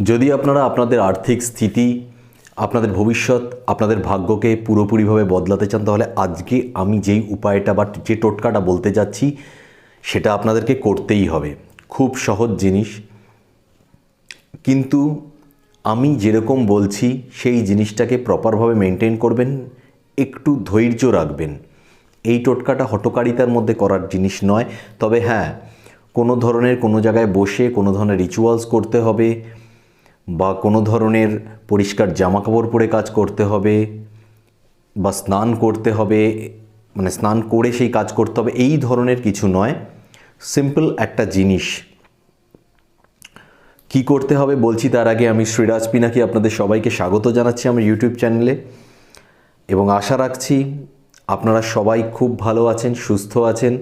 যদি আপনারা আপনাদের আর্থিক স্থিতি, আপনাদের ভবিষ্যৎ, আপনাদের ভাগ্যকে পুরোপুরিভাবে বদলাতে চান, তাহলে আজকে আমি যেই উপায়টা বা যে টোটকাটা বলতে যাচ্ছি, সেটা আপনাদেরকে করতেই হবে। খুব সহজ জিনিস। কিন্তু আমি যেরকম বলছি, সেই জিনিসটাকে প্রপারভাবে মেনটেন করবেন, একটু ধৈর্য রাখবেন। এই টোটকাটা হটকারিতার মধ্যে করার জিনিস নয়। তবে হ্যাঁ কোনো ধরনের কোনো জায়গায় বসে কোনো ধরনের রিচুয়ালস করতে হবে বা কোনো ধরনের পরিষ্কার জামা কাপড় পরে কাজ করতে হবে বা স্নান করতে হবে মানে স্নান করে সেই কাজ করতে হবে, এই ধরনের কিছু নয়। সিম্পল একটা জিনিস। কি করতে হবে বলছি তার আগে আমি শ্রীরাজ পিনাকি আপনাদের সবাইকে স্বাগত জানাচ্ছি আমার ইউটিউব চ্যানেলে এবং আশা রাখছি আপনারা সবাই খুব ভালো আছেন, সুস্থ আছেন।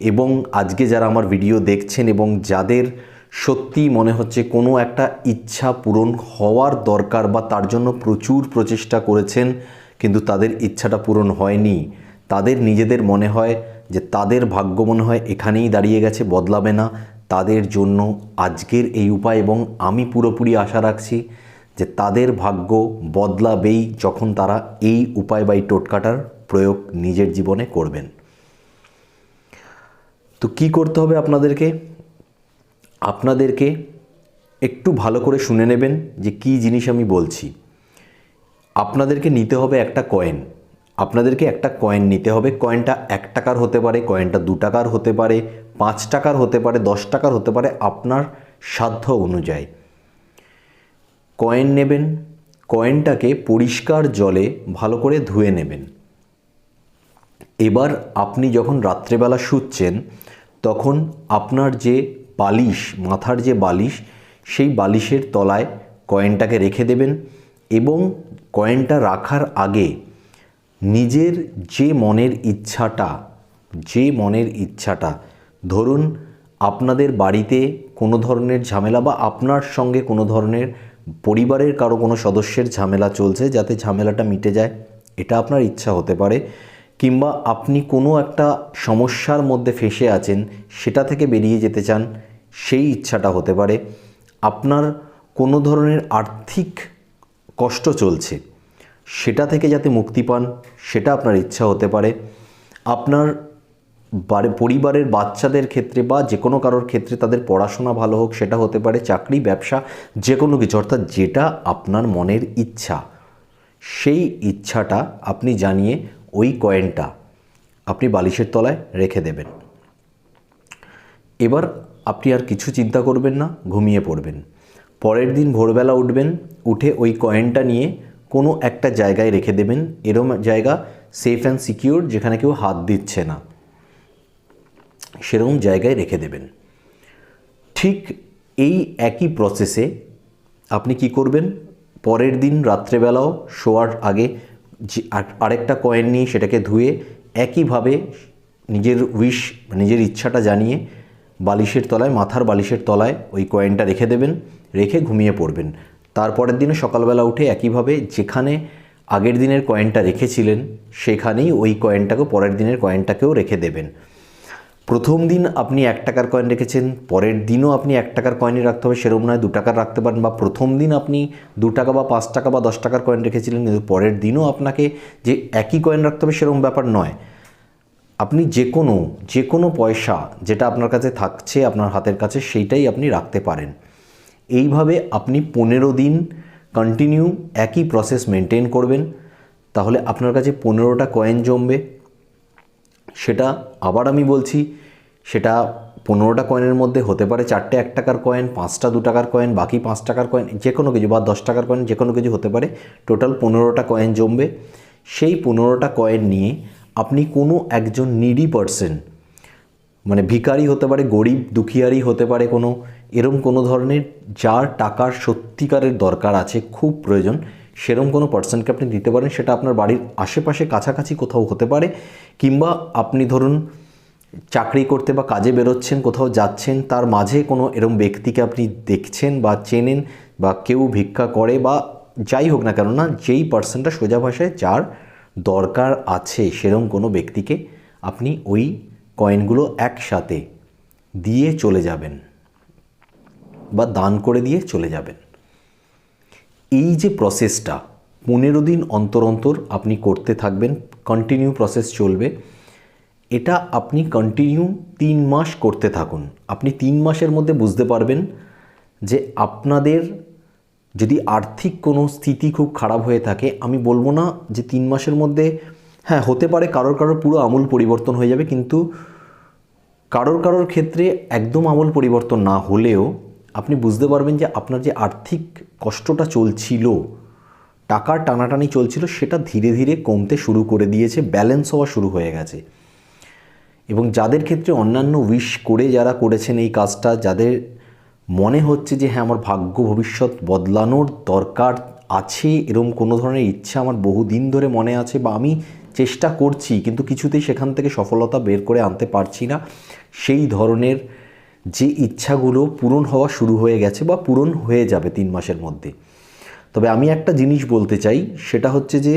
এবং আজকে যারা আমার ভিডিও দেখছেন এবং যাদের সত্যি মনে হচ্ছে কোনো একটা ইচ্ছা পূরণ হওয়ার দরকার বা তার জন্য প্রচুর প্রচেষ্টা করেছেন, কিন্তু তাদের ইচ্ছাটা পূরণ হয়নি। তাদের নিজেদের মনে হয় যে তাদের ভাগ্য মনে হয় এখানেই দাঁড়িয়ে গেছে, বদলাবে না। তাদের জন্য আজকের এই উপায় এবং আমি পুরোপুরি আশা রাখছি যে তাদের ভাগ্য বদলাবেই যখন তারা এই উপায় বা এই টোটকাটার প্রয়োগ নিজের জীবনে করবেন। তো কি করতে হবে আপনাদেরকে? আপনাদেরকে একটু ভালো করে শুনে নেবেন যে কি জিনিস আমি বলছি। আপনাদেরকে নিতে হবে একটা কয়েন আপনাদেরকে একটা কয়েন নিতে হবে। কয়েনটা এক টাকার হতে পারে কয়েনটা দু টাকার হতে পারে, পাঁচ টাকার হতে পারে, দশ টাকার হতে পারে, আপনার সাধ্য অনুযায়ী। কয়েন নেবেন কয়েনটাকে পরিষ্কার জলে ভালো করে ধুয়ে নেবেন। এবার আপনি যখন রাত্রেবেলা শুচ্ছেন, তখন আপনার যে বালিশ, মাথার যে বালিশ, সেই বালিশের তলায় কয়েনটাকে রেখে দেবেন এবং কয়েনটা রাখার আগে নিজের যে মনের ইচ্ছাটা, যে মনের ইচ্ছাটা, ধরুন আপনাদের বাড়িতে কোনো ধরনের ঝামেলা বা আপনার সঙ্গে কোনো ধরনের পরিবারের কারও কোনো সদস্যের ঝামেলা চলছে যাতে ঝামেলাটা মিটে যায়, এটা আপনার ইচ্ছা হতে পারে, কিংবা আপনি কোনো একটা সমস্যার মধ্যে ফেসে আছেন, সেটা থেকে বেরিয়ে যেতে চান সেই ইচ্ছাটা হতে পারে। আপনার কোনো ধরনের আর্থিক কষ্ট চলছে, সেটা থেকে যাতে মুক্তি পান, সেটা আপনার ইচ্ছা হতে পারে। আপনার পরিবারের বাচ্চাদের ক্ষেত্রে বা যে কোনো কারোর ক্ষেত্রে তাদের পড়াশোনা ভালো হোক, সেটা হতে পারে, চাকরি, ব্যবসা যে কোনো কিছু, অর্থাৎ যেটা আপনার মনের ইচ্ছা, সেই ইচ্ছাটা আপনি জানিয়ে ওই কয়েনটা আপনি বালিশের তলায় রেখে দেবেন। এবার আপনি আর কিছু চিন্তা করবেন না, ঘুমিয়ে পড়বেন। পরের দিন ভোরবেলা উঠবেন, উঠে ওই কয়েনটা নিয়ে কোনো একটা জায়গায় রেখে দেবেন। এরম জায়গা সেফ অ্যান্ড সিকিউর যেখানে কেউ হাত দিচ্ছে না। সেরকম জায়গায় রেখে দেবেন। ঠিক এই একই প্রসেসে আপনি কি করবেন? পরের দিন রাত্রেবেলাও শোয়ার আগে আরেকটা কয়েন নিয়ে সেটাকে ধুয়ে একইভাবে নিজের উইশ নিজের ইচ্ছাটা জানিয়ে বালিশের তলায়, মাথার বালিশের তলায় ওই কয়েনটা রেখে দেবেন, রেখে ঘুমিয়ে পড়বেন। তারপরের দিনে সকালবেলা উঠে একইভাবে যেখানে আগের দিনের কয়েনটা রেখেছিলেন, সেখানেই ওই কয়েনটাকে পরের দিনের কয়েনটাকেও রেখে দেবেন। প্রথম দিন আপনি এক টাকার কয়েন রেখেছেন, পরের দিনও আপনি এক টাকার কয়েনই রাখতে হবে, সেরকম নয়, দু টাকার রাখতে পারেন বা প্রথম দিন আপনি দু টাকা বা পাঁচ টাকা বা দশ টাকার কয়েন রেখেছিলেন, কিন্তু পরের দিনও আপনাকে যে একই কয়েন রাখতে হবে, সেরকম ব্যাপার নয়। আপনি যে কোনো যে কোনো পয়সা যেটা আপনার কাছে থাকছে, আপনার হাতের কাছে সেইটাই আপনি রাখতে পারেন। এইভাবে আপনি পনেরো দিন কন্টিনিউ একই প্রসেস মেনটেন করবেন। তাহলে আপনার কাছে পনেরোটা কয়েন জমবে। সেটা আবার আমি বলছি, সেটা পনেরোটা কয়েনের মধ্যে হতে পারে চারটে এক টাকার কয়েন পাঁচটা দু টাকার কয়েন বাকি পাঁচ টাকার কয়েন যে কোনো কিছু বা দশ টাকার কয়েন যে কোনো কিছু হতে পারে। টোটাল পনেরোটা কয়েন জমবে। সেই পনেরোটা কয়েন নিয়ে আপনি কোনো একজন নিডি পার্সন মানে ভিখারি হতে পারে, গরিব, দুখিয়ারি হতে পারে কোনো, এরম কোনো ধরনের যার টাকার সত্যিকারের দরকার আছে, খুব প্রয়োজন, সেরম কোনো পার্সনকে আপনি দিতে পারেন, সেটা আপনার বাড়ির আশেপাশে কাছাকাছি কোথাও হতে পারে, কিংবা আপনি ধরুন চাকরি করতে বা কাজে বেরোচ্ছেন, কোথাও যাচ্ছেন, তার মাঝে কোনো এরম ব্যক্তিকে আপনি দেখছেন বা চেনেন বা কেউ ভিক্ষা করে বা যাই হোক না কেননা যেই পার্সনটা সোজা ভাষায় যার দরকার আছে সেরম কোনো ব্যক্তিকে আপনি ওই কয়েনগুলো একসাথে দিয়ে চলে যাবেন বা দান করে দিয়ে চলে যাবেন। এই যে প্রসেসটা পনেরো দিন অন্তর অন্তর আপনি করতে থাকবেন কন্টিনিউ প্রসেস চলবে, এটা আপনি কন্টিনিউ তিন মাস করতে থাকুন। আপনি তিন মাসের মধ্যে বুঝতে পারবেন যে আপনাদের যদি আর্থিক কোনো স্থিতি খুব খারাপ হয়ে থাকে, আমি বলব না যে তিন মাসের মধ্যে হ্যাঁ হতে পারে কারোর কারোর পুরো আমূল পরিবর্তন হয়ে যাবে, কিন্তু কারোর কারোর ক্ষেত্রে একদম আমূল পরিবর্তন না হলেও আপনি বুঝতে পারবেন যে আপনার যে আর্থিক কষ্টটা চলছিল, টাকার টানাটানি চলছিল, সেটা ধীরে ধীরে কমতে শুরু করে দিয়েছে ব্যালেন্স হওয়া শুরু হয়ে গেছে। এবং যাদের ক্ষেত্রে অন্যান্য উইশ করে যারা করেছেন এই কাজটা, যাদের মনে হচ্ছে যে হ্যাঁ আমার ভাগ্য ভবিষ্যৎ বদলানোর দরকার আছে এরকম কোনো ধরনের ইচ্ছা আমার বহুদিন ধরে মনে আছে বা আমি চেষ্টা করছি, কিন্তু কিছুতেই সেখান থেকে সফলতা বের করে আনতে পারছি না। সেই ধরনের যে ইচ্ছাগুলো পূরণ হওয়া শুরু হয়ে গেছে বা পূরণ হয়ে যাবে তিন মাসের মধ্যে। তবে আমি একটা জিনিস বলতে চাই, সেটা হচ্ছে যে,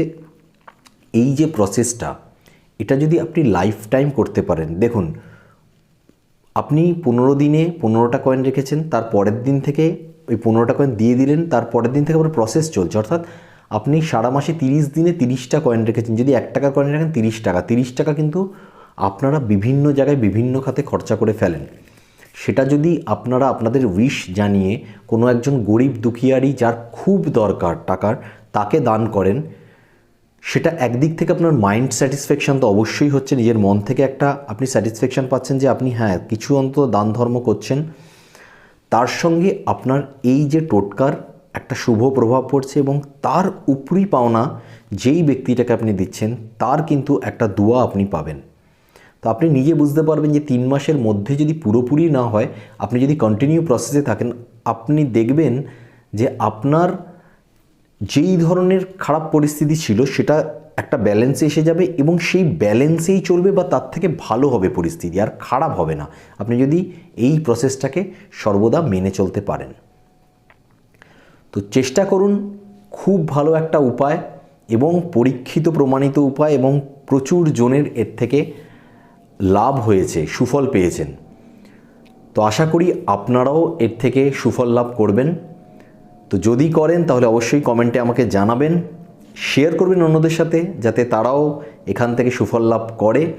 এই যে প্রসেসটা এটা যদি আপনি লাইফ টাইম করতে পারেন, দেখুন আপনি পনেরো দিনে পনেরোটা কয়েন রেখেছেন, তার পরের দিন থেকে ওই পনেরোটা কয়েন দিয়ে দিলেন, তার পরের দিন থেকে আবার প্রসেস চলছে। অর্থাৎ আপনি সারা মাসে তিরিশ দিনে তিরিশটা কয়েন রেখেছেন, যদি এক টাকার কয়েন রাখেন তিরিশ টাকা। তিরিশ টাকা কিন্তু আপনারা বিভিন্ন জায়গায় বিভিন্ন খাতে খরচা করে ফেলেন। সেটা যদি আপনারা আপনাদের উইশ জানিয়ে কোনো একজন গরিব দুখিয়ারি যার খুব দরকার টাকার, তাকে দান করেন সেটা একদিক থেকে আপনার মাইন্ড স্যাটিসফ্যাকশান তো অবশ্যই হচ্ছে নিজের মন থেকে একটা আপনি স্যাটিসফ্যাকশান পাচ্ছেন যে আপনি হ্যাঁ কিছু অন্তত দান ধর্ম করছেন। তার সঙ্গে আপনার এই যে টোটকার একটা শুভ প্রভাব পড়ছে এবং তার উপরি পাওনা যেই ব্যক্তিটাকে আপনি দিচ্ছেন, তার কিন্তু একটা দোয়া আপনি পাবেন। তো আপনি নিজে বুঝতে পারবেন যে তিন মাসের মধ্যে যদি পুরোপুরি না হয়, আপনি যদি কন্টিনিউ প্রসেসে থাকেন, আপনি দেখবেন যে আপনার যেই ধরনের খারাপ পরিস্থিতি ছিল, সেটা একটা ব্যালেন্সে এসে যাবে এবং সেই ব্যালেন্সেই চলবে বা তার থেকে ভালো হবে পরিস্থিতি, আর খারাপ হবে না। আপনি যদি এই প্রসেসটাকে সর্বদা মেনে চলতে পারেন। তো চেষ্টা করুন খুব ভালো একটা উপায় এবং পরীক্ষিত প্রমাণিত উপায় এবং প্রচুর জনের এর থেকে লাভ হয়েছে, সুফল পেয়েছেন। তো আশা করি আপনারাও এর থেকে সুফল লাভ করবেন। তো যদি করেন, তাহলে অবশ্যই কমেন্টে আমাকে জানাবেন শেয়ার করবেন অন্যদের সাথে, যাতে তারাও এখান থেকে সুফল লাভ করে।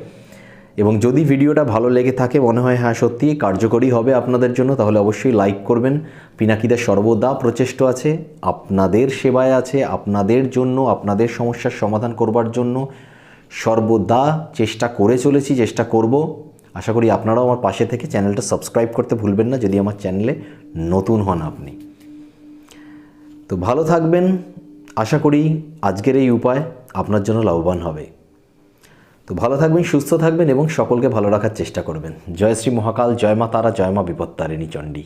এবং যদি ভিডিওটা ভালো লেগে থাকে, মনে হয় হ্যাঁ সত্যি কার্যকরী হবে আপনাদের জন্য, তাহলে অবশ্যই লাইক করবেন। পিনাকিদা সর্বদা প্রচেষ্ট আছে, আপনাদের সেবায় আছে, আপনাদের জন্য, আপনাদের সমস্যার সমাধান করবার জন্য। সর্বদা চেষ্টা করে চলেছি, চেষ্টা করব। আশা করি আপনারাও আমার পাশে থেকে চ্যানেলটা সাবস্ক্রাইব করতে ভুলবেন না, যদি আমার চ্যানেলে নতুন হন আপনি। তো ভালো থাকবেন। আশা করি আজকের এই উপায় আপনার জন্য লাভবান হবে। তো ভালো থাকবেন, সুস্থ থাকবেন এবং সকলকে ভালো রাখার চেষ্টা করবেন। জয় শ্রী মহাকাল, জয় মা তারা, জয় মা বিপত্তারিণী চণ্ডী।